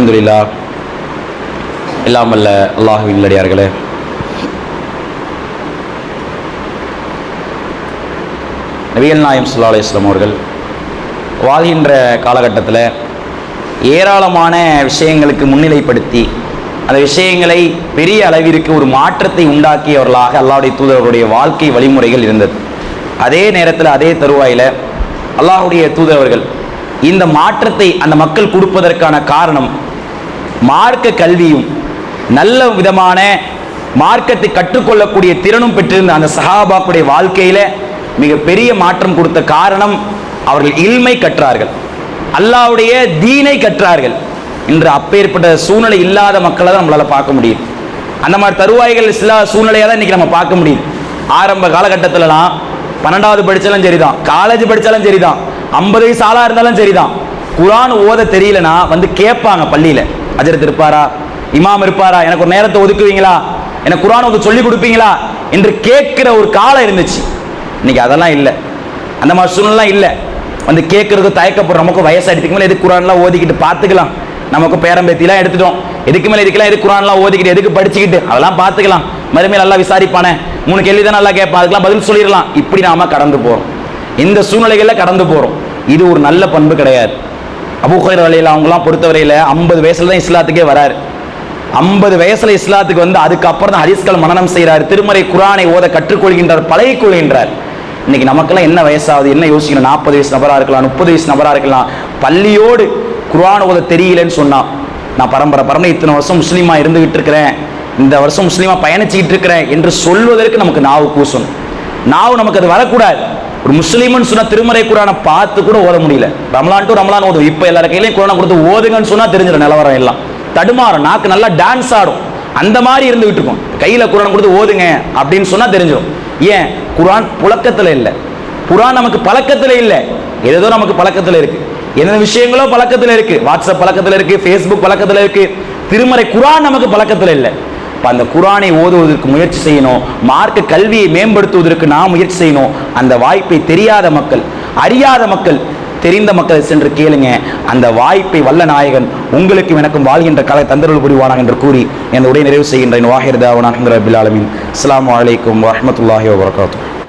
S1: அலமதுல்லா இல்லாமல்ல அல்லாஹுவின் நல்லடியார்களே நபிகள் நாயம் சுல்லா அலிஸ்லாம் அவர்கள் வாழ்கின்ற காலகட்டத்தில் ஏராளமான விஷயங்களுக்கு முன்னிலைப்படுத்தி அந்த விஷயங்களை பெரிய அளவிற்கு ஒரு மாற்றத்தை உண்டாக்கியவர்களாக அல்லாவுடைய தூதரவருடைய வாழ்க்கை வழிமுறைகள் இருந்தது. அதே நேரத்தில் அதே தருவாயில் அல்லாஹுடைய தூதரவர்கள் இந்த மாற்றத்தை அந்த மக்கள் கொடுப்பதற்கான காரணம் மார்க்க கல்வியும் நல்ல விதமான மார்க்கத்தை கற்றுக்கொள்ளக்கூடிய திறனும் பெற்றிருந்த அந்த சஹாபாக்குடைய வாழ்க்கையில மிகப்பெரிய மாற்றம் கொடுத்த காரணம் அவர்கள் இல்மை கற்றார்கள். அல்லாவுடைய தீனை கற்றார்கள். இன்று அப்பேற்பட்ட சூழ்நிலை இல்லாத மக்களை தான் நம்மளால் பார்க்க முடியும். அந்த மாதிரி தருவாய்கள் சில சூழ்நிலையாக தான் இன்றைக்கி நம்ம பார்க்க முடியும். ஆரம்ப காலகட்டத்திலலாம் பன்னெண்டாவது படிச்சாலும் சரிதான். காலேஜ் படிச்சாலும் சரிதான். ஐம்பது வயசு ஆளாக இருந்தாலும் சரிதான். குரான் ஓத தெரியலனா வந்து கேட்பாங்க பள்ளியில். அஜரத் இருப்பாரா? இமாம் இருப்பாரா? எனக்கு ஒரு நேரத்தை ஒதுக்குவீங்களா? எனக்கு குரான் வந்து சொல்லி கொடுப்பீங்களா? என்று கேட்கிற ஒரு காலம் இருந்துச்சு. இன்னைக்கு அதெல்லாம் இல்லை. அந்த மாதிரி சூழ்நிலாம் இல்லை. வந்து கேட்கறதுக்கு தயக்கப்படுற நமக்கு வயசாயிடுக்கு மேலே எதுக்கு குரான்லாம் ஓதிக்கிட்டு பார்த்துக்கலாம். நமக்கு பேரம்பேத்திலாம் எடுத்துட்டோம். எதுக்கு மேலே இதுக்கெல்லாம் எதுக்கு குரான்லாம் ஓதிக்கிட்டு எதுக்கு படிச்சுக்கிட்டு அதெல்லாம் பார்த்துக்கலாம். மறுமையில் நல்லா விசாரிப்பானே. மூணு கேள்வி தான் நல்லா கேட்பான் அதுக்கெல்லாம் பதில் சொல்லிடலாம். இப்படி நாம கடந்து போகிறோம் இந்த சூழ்நிலைகளில் கடந்து போகிறோம் இது ஒரு நல்ல பண்பு கிடையாது. அபுஹைர் வலையில் அவங்களாம் பொறுத்தவரையில் ஐம்பது வயசுல தான் இஸ்லாத்துக்கே வராரு. ஐம்பது வயசுல இஸ்லாத்துக்கு வந்து அதுக்கப்புறம் தான் ஹரிஸ்கள் மனநம் செய்கிறார் திருமறை குரானை ஓத கற்றுக்கொள்கின்றார் பழகி கொள்கின்றார். இன்னைக்கு நமக்கெல்லாம் என்ன வயசாகுது என்ன யோசிக்கணும்? நாற்பது வயசு நபராக இருக்கலாம் முப்பது வயசு நபராக இருக்கலாம். பள்ளியோடு குரான் ஓத தெரியலன்னு சொன்னான் நான் பரம்பரை பரம்பரை இத்தனை வருஷம் முஸ்லீமா இருந்துகிட்டு இருக்கிறேன் இந்த வருஷம் முஸ்லீமா பயணிச்சுக்கிட்டு இருக்கிறேன் என்று சொல்வதற்கு நமக்கு நாவு கூசணும். நாவு நமக்கு அது வரக்கூடாது. ஒரு முஸ்லீம்னு சொன்னா திருமறை குரானை பார்த்து கூட ஓத முடியல. ரமலான் டு ரமலான் ஓதும். இப்போ எல்லா கையிலையும் குரானை கொடுத்து ஓதுங்கன்னு சொன்னா தெரிஞ்சிடும் நிலவரம் எல்லாம். தடுமாறும் நாக்கு நல்லா டான்ஸ் ஆடும். அந்த மாதிரி இருந்துகிட்டு இருக்கும். கையில குரான் கொடுத்து ஓதுங்க அப்படின்னு சொன்னா தெரிஞ்சிடும். ஏன்? குரான் புழக்கத்துல இல்லை. குரான் நமக்கு பழக்கத்துல இல்லை. ஏதோ நமக்கு பழக்கத்துல இருக்கு. என்ன விஷயங்களோ பழக்கத்துல இருக்கு. வாட்ஸ்அப் பழக்கத்துல இருக்கு ஃபேஸ்புக் பழக்கத்துல இருக்கு. திருமறை குரான் நமக்கு பழக்கத்துல இல்லை. அந்த குரானை ஓதுவதற்கு முயற்சி செய்யணும். மார்க்க கல்வியை மேம்படுத்துவதற்கு நாம் முயற்சி செய்யணும். அந்த வாய்ப்பை தெரியாத மக்கள் அறியாத மக்கள் தெரிந்த மக்களை சென்று கேளுங்க. அந்த வாய்ப்பை வல்ல நாயகன் உங்களுக்கும் எனக்கும் வாழ்கின்ற கலை தந்தருள் புரிவானாக என்று கூறி என் உடைய நிறைவு செய்கின்றேன். வாஹிர்தாவனாகின்ற அபிலாலமின் அஸ்லாம் வலைக்கம் வரமத்துல்லாஹி அலைக்கும்